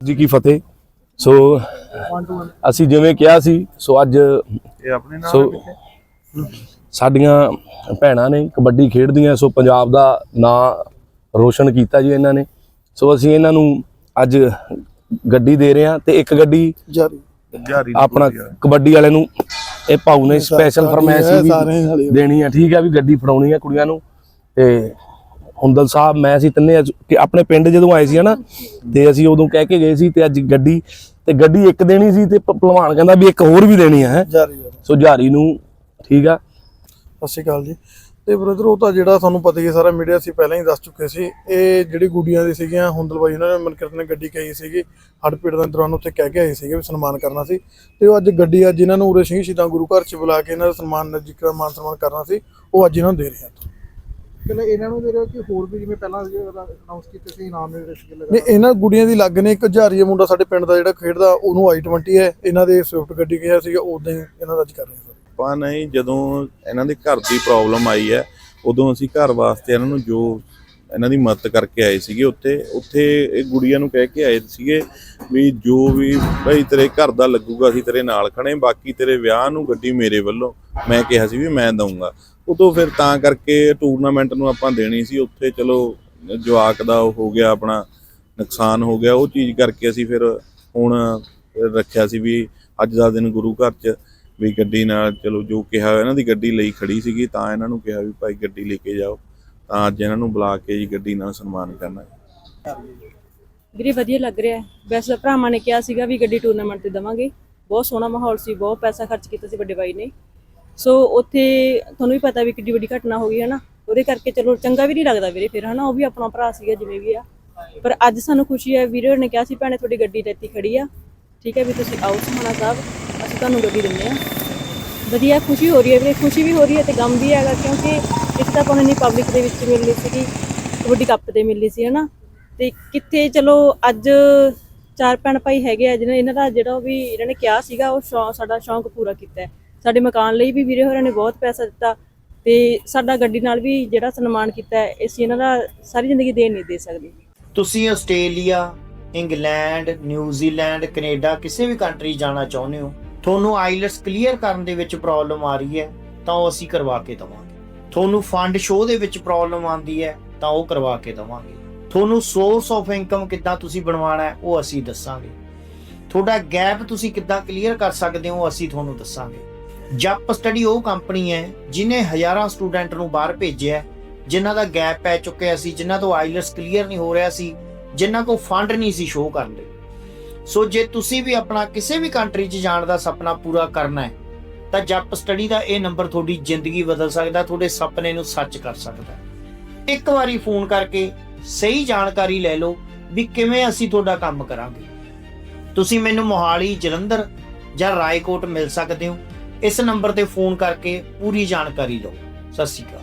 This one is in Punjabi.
ਜੀ ਕੀ ਫਤਿਹ। ਸੋ ਅਸੀਂ ਜਿਵੇਂ ਕਿਹਾ ਸੀ ਸੋ ਅੱਜ ਇਹ ਆਪਣੇ ਨਾਲ ਸੋ ਸਾਡੀਆਂ ਭੈਣਾਂ ਨੇ ਕਬੱਡੀ ਖੇਡਦੀਆਂ ਸੋ ਪੰਜਾਬ ਦਾ ਨਾਂ ਰੋਸ਼ਨ ਕੀਤਾ ਜੀ ਇਹਨਾਂ ਨੇ। ਸੋ ਅਸੀਂ ਇਹਨਾਂ ਨੂੰ ਅੱਜ ਗੱਡੀ ਦੇ ਰਹੇ ਹਾਂ ਤੇ ਇੱਕ ਗੱਡੀ ਆਪਣਾ ਕਬੱਡੀ ਵਾਲੇ ਨੂੰ ਇਹ ਭਾਊ ਨੇ ਸਪੈਸ਼ਲ ਫਰਮਾਇਸ਼ ਸੀ ਸਾਰੇ ਹਾਲੇ ਵੀ ਦੇਣੀ ਆ। ਠੀਕ ਆ ਵੀ ਗੱਡੀ ਫੜਾਉਣੀ ਆ ਕੁੜੀਆਂ ਨੂੰ ਤੇ ਹੁੰਦਲ ਸਾਹਿਬ ਮੈਂ ਸੀ ਤਿੰਨੇ ਕਿ ਆਪਣੇ ਪਿੰਡ ਜਦੋਂ ਆਏ ਸੀ ਹਨਾ ਤੇ ਅਸੀਂ ਉਦੋਂ ਕਹਿ ਕੇ ਗਏ ਸੀ ਤੇ ਅੱਜ ਗੱਡੀ ਤੇ ਗੱਡੀ ਇੱਕ ਦੇਣੀ ਸੀ ਤੇ ਭਲਵਾਨ ਕਹਿੰਦਾ ਵੀ ਇੱਕ ਹੋਰ ਵੀ ਦੇਣੀ ਆ ਹੈ। ਸੋ ਜਾਰੀ ਨੂੰ ਠੀਕ ਆ। ਸਤਿ ਸ਼੍ਰੀ ਅਕਾਲ ਜੀ। ਤੇ ਬ੍ਰਦਰ ਉਹ ਤਾਂ ਜਿਹੜਾ ਤੁਹਾਨੂੰ ਪਤਾ ਹੀ ਹੈ ਸਾਰਾ ਮੀਡੀਆ ਸੀ ਪਹਿਲਾਂ ਹੀ ਦੱਸ ਚੁੱਕੇ ਸੀ ਇਹ ਜਿਹੜੀ ਗੁੱਡੀਆਂ ਦੀ ਸੀਗੀਆਂ ਹੁੰਦਲ ਬਾਈ ਉਹਨਾਂ ਨੇ ਮਨਕਿਰਤ ਨੇ ਗੱਡੀ ਕਹੀ ਸੀਗੀ ਹੜਪੀੜ ਦੇ ਦੌਰਾਨ ਉੱਥੇ ਕਹਿ ਕੇ ਆਏ ਸੀਗੇ ਵੀ ਸਨਮਾਨ ਕਰਨਾ ਸੀ। ਤੇ ਉਹ ਅੱਜ ਗੱਡੀ ਅੱਜ ਇਹਨਾਂ ਨੂੰ ਉਰੇ ਸਿੰਘ ਸ਼ਹੀਦਾਂ ਗੁਰੂ ਘਰ ਚ ਬੁਲਾ ਕੇ ਇਹਨਾਂ ਦਾ ਸਨਮਾਨ ਜ਼ਿਕਰ ਮਾਨ ਸਨਮਾਨ ਕਰਨਾ ਸੀ ਉਹ ਅੱਜ ਇਹਨਾਂ ਨੂੰ ਦੇ ਰਹੇ ਆ। ਕਹਿੰਦੇ ਇਹਨਾਂ ਨੂੰ ਦੇ ਰਹੇ ਹੋ ਕਿ ਹੋਰ ਵੀ ਜਿਵੇਂ ਪਹਿਲਾਂ ਅਨਾਉਂਸ ਕੀਤੇ ਸੀ ਇਨਾਮ ਦੇ ਰਿਸ਼ਤੇ ਲਗਾ ਨਹੀਂ ਇਹਨਾਂ ਗੁੱਡੀਆਂ ਦੀ ਲੱਗ ਨੇ ਇੱਕ ਹਜ਼ਾਰੀਆ ਮੁੰਡਾ ਸਾਡੇ ਪਿੰਡ ਦਾ ਜਿਹੜਾ ਖੇਡਦਾ ਉਹਨੂੰ i20 ਹੈ। ਇਹਨਾਂ ਦੇ ਸਵਿਫਟ ਗੱਡੀ ਕਿਹਾ ਸੀਗਾ ਉਦਾਂ ਹੀ ਇਹਨਾਂ ਦਾ ਅੱਜ ਕਰ ਰਹੇ ਹਾਂ ਆਪਾਂ ਨਹੀਂ ਜਦੋਂ ਇਹਨਾਂ ਦੇ ਘਰ ਦੀ ਪ੍ਰੋਬਲਮ ਆਈ ਹੈ ਉਦੋਂ ਅਸੀਂ ਘਰ ਵਾਸਤੇ ਇਹਨਾਂ ਨੂੰ ਜੋ ਇਹਨਾਂ ਦੀ ਮਦਦ ਕਰਕੇ ਆਏ ਸੀਗੇ ਉੱਥੇ ਉੱਥੇ ਇਹ ਗੁੜੀਆਂ ਨੂੰ ਕਹਿ ਕੇ ਆਏ ਸੀਗੇ ਵੀ ਜੋ ਵੀ ਭਾਈ ਤੇਰੇ ਘਰ ਦਾ ਲੱਗੂਗਾ ਅਸੀਂ ਤੇਰੇ ਨਾਲ ਖੜੇ ਬਾਕੀ ਤੇਰੇ ਵਿਆਹ ਨੂੰ ਗੱਡੀ ਮੇਰੇ ਵੱਲੋਂ। ਮੈਂ ਕਿਹਾ ਸੀ ਵੀ ਮੈਂ ਦਊਂਗਾ। ਉਦੋਂ ਫਿਰ ਤਾਂ ਕਰਕੇ ਟੂਰਨਾਮੈਂਟ ਨੂੰ ਆਪਾਂ ਦੇਣੀ ਸੀ, ਉੱਥੇ ਚਲੋ ਜਵਾਕ ਦਾ ਹੋ ਗਿਆ, ਆਪਣਾ ਨੁਕਸਾਨ ਹੋ ਗਿਆ, ਉਹ ਚੀਜ਼ ਕਰਕੇ ਅਸੀਂ ਫਿਰ ਹੁਣ ਰੱਖਿਆ ਸੀ ਵੀ ਅੱਜ ਦਾ ਦਿਨ ਗੁਰੂ ਘਰ 'ਚ ਵੀ ਗੱਡੀ ਨਾਲ ਚਲੋ ਜੋ ਕਿਹਾ ਇਹਨਾਂ ਦੀ ਗੱਡੀ ਲਈ ਖੜੀ ਸੀਗੀ, ਤਾਂ ਇਹਨਾਂ ਨੂੰ ਕਿਹਾ ਵੀ ਭਾਈ ਗੱਡੀ ਲੈ ਕੇ ਜਾਓ, ਤਾਂ ਅੱਜ ਇਹਨਾਂ ਨੂੰ ਬੁਲਾ ਕੇ ਜੀ ਗੱਡੀ ਨਾਲ ਸਨਮਾਨ ਕਰਨਾ ਵੀਰੇ ਵਧੀਆ ਲੱਗ ਰਿਹਾ ਵੈਸੇ ਭਰਾਵਾਂ ਨੇ ਕਿਹਾ ਸੀਗਾ ਵੀ ਗੱਡੀ ਟੂਰਨਾਮੈਂਟ ਤੇ ਦਵਾਂਗੇ। ਬਹੁਤ ਸੋਹਣਾ ਮਾਹੌਲ ਸੀ, ਬਹੁਤ ਪੈਸਾ ਖਰਚ ਕੀਤਾ ਸੀ ਵੱਡੇ ਬਾਈ ਨੇ। ਸੋ ਉੱਥੇ ਤੁਹਾਨੂੰ ਵੀ ਪਤਾ ਵੀ ਕਿੱਡੀ ਵੱਡੀ ਘਟਨਾ ਹੋ ਗਈ ਹੈ ਨਾ ਉਹਦੇ ਕਰਕੇ ਚਲੋ ਚੰਗਾ ਵੀ ਨਹੀਂ ਲੱਗਦਾ ਵੀਰੇ ਫਿਰ, ਹਨਾ? ਉਹ ਵੀ ਆਪਣਾ ਭਰਾ ਸੀਗਾ ਜਿਵੇਂ ਵੀ ਆ। ਪਰ ਅੱਜ ਸਾਨੂੰ ਖੁਸ਼ੀ ਹੈ, ਵੀਰੇ ਨੇ ਕਿਹਾ ਸੀ, ਭੈਣੇ, ਤੁਹਾਡੀ ਗੱਡੀ ਤੇ ਇੱਥੇ ਖੜੀ ਆ। ਠੀਕ ਹੈ ਵੀ ਤੁਸੀਂ ਆਓ ਸਮਾਣਾ ਸਾਹਿਬ, ਅਸੀਂ ਤੁਹਾਨੂੰ ਗੱਡੀ ਦਿੰਦੇ ਆ ਵਧੀਆ, ਖੁਸ਼ੀ ਹੋ ਰਹੀ ਹੈ ਵੀਰੇ, ਖੁਸ਼ੀ ਵੀ ਹੋ ਰਹੀ ਹੈ ਤੇ ਗਮ ਵੀ ਹੈਗਾ, ਕਿਉਂਕਿ ਇੱਕ ਤਾਂ ਆਪਾਂ ਨੂੰ ਪਬਲਿਕ ਦੇ ਵਿੱਚ ਮਿਲਣੀ ਸੀਗੀ ਵੱਡੀ ਕੱਪ ਤੇ ਮਿਲਣੀ ਸੀ, ਹਨਾ? ਤੇ ਕਿੱਥੇ ਚਲੋ ਅੱਜ ਚਾਰ ਭੈਣ ਭਾਈ ਹੈਗੇ ਆ, ਜਿਹਨਾਂ ਇਹਨਾਂ ਦਾ ਜਿਹੜਾ ਉਹ ਵੀ ਇਹਨਾਂ ਨੇ ਕਿਹਾ ਸੀਗਾ, ਉਹ ਸ਼ੌਂ- ਸਾਡਾ ਸ਼ੌਂਕ ਪੂਰਾ ਕੀਤਾ ਹੈ। ਸਾਡੇ ਮਕਾਨ ਲਈ ਵੀ ਵੀਰੇ ਹੋਰਾਂ ਨੇ ਬਹੁਤ ਪੈਸਾ ਦਿੱਤਾ ਤੇ ਸਾਡਾ ਗੱਡੀ ਨਾਲ ਵੀ ਜਿਹੜਾ ਸਨਮਾਨ ਕੀਤਾ ਹੈ ਅਸੀਂ ਇਹਨਾਂ ਦਾ ਸਾਰੀ ਜ਼ਿੰਦਗੀ ਦੇ ਨਹੀਂ ਦੇ ਸਕਦੇ। ਤੁਸੀਂ ਆਸਟ੍ਰੇਲੀਆ, ਇੰਗਲੈਂਡ ਨਿਊਜ਼ੀਲੈਂਡ ਕੈਨੇਡਾ ਕਿਸੇ ਵੀ ਕੰਟਰੀ ਜਾਣਾ ਚਾਹੁੰਦੇ ਹੋ, ਤੁਹਾਨੂੰ ਆਈਲਟਸ ਕਲੀਅਰ ਕਰਨ ਦੇ ਵਿੱਚ ਪ੍ਰੋਬਲਮ ਆ ਰਹੀ ਹੈ, ਤਾਂ ਉਹ ਅਸੀਂ ਕਰਵਾ ਕੇ ਦਵਾਂਗੇ। ਤੁਹਾਨੂੰ ਫੰਡ ਸ਼ੋਅ ਦੇ ਵਿੱਚ ਪ੍ਰੋਬਲਮ ਆਉਂਦੀ ਹੈ, ਤਾਂ ਉਹ ਕਰਵਾ ਕੇ ਦਵਾਂਗੇ। ਤੁਹਾਨੂੰ ਸੋਰਸ ਆਫ ਇਨਕਮ ਕਿੱਦਾਂ ਤੁਸੀਂ ਬਣਵਾਉਣਾ ਹੈ, ਉਹ ਅਸੀਂ ਦੱਸਾਂਗੇ। ਤੁਹਾਡਾ ਗੈਪ ਤੁਸੀਂ ਕਿੱਦਾਂ ਕਲੀਅਰ ਕਰ ਸਕਦੇ ਹੋ, ਉਹ ਅਸੀਂ ਤੁਹਾਨੂੰ ਦੱਸਾਂਗੇ। ਜੱਪ ਸਟੱਡੀ ਉਹ ਕੰਪਨੀ ਹੈ ਜਿਨੇ ਹਜ਼ਾਰਾਂ ਸਟੂਡੈਂਟ ਨੂੰ ਬਾਹਰ ਭੇਜਿਆ ਹੈ, ਜਿਨ੍ਹਾਂ ਦਾ ਗੈਪ ਪੈ ਚੁੱਕਿਆ ਸੀ ਜਿਨ੍ਹਾਂ ਤੋਂ ਆਈਲਟਸ ਕਲੀਅਰ ਨਹੀਂ ਹੋ ਰਿਹਾ ਸੀ ਜਿਨ੍ਹਾਂ ਕੋਲ ਫੰਡ ਨਹੀਂ ਸੀ ਸ਼ੋਅ ਕਰਨ ਦੇ। ਸੋ ਜੇ ਤੁਸੀਂ ਵੀ ਆਪਣਾ ਕਿਸੇ ਵੀ ਕੰਟਰੀ 'ਚ ਜਾਣ ਦਾ ਸੁਪਨਾ ਪੂਰਾ ਕਰਨਾ ਹੈ ਤਾਂ ਜੱਪ ਸਟੱਡੀ ਦਾ ਇਹ ਨੰਬਰ ਤੁਹਾਡੀ ਜ਼ਿੰਦਗੀ ਬਦਲ ਸਕਦਾ ਤੁਹਾਡੇ ਸੁਪਨੇ ਨੂੰ ਸੱਚ ਕਰ ਸਕਦਾ ਇੱਕ ਵਾਰੀ ਫੋਨ ਕਰਕੇ ਸਹੀ ਜਾਣਕਾਰੀ ਲੈ ਲਓ ਵੀ ਕਿਵੇਂ ਅਸੀਂ ਤੁਹਾਡਾ ਕੰਮ ਕਰਾਂਗੇ। ਤੁਸੀਂ ਮੈਨੂੰ ਮੋਹਾਲੀ ਜਲੰਧਰ ਜਾਂ ਰਾਏਕੋਟ ਮਿਲ ਸਕਦੇ ਹੋ। ਇਸ ਨੰਬਰ ਤੇ ਫੋਨ ਕਰਕੇ ਪੂਰੀ ਜਾਣਕਾਰੀ ਲਓ। ਸਤਿ ਸ਼੍ਰੀ ਅਕਾਲ।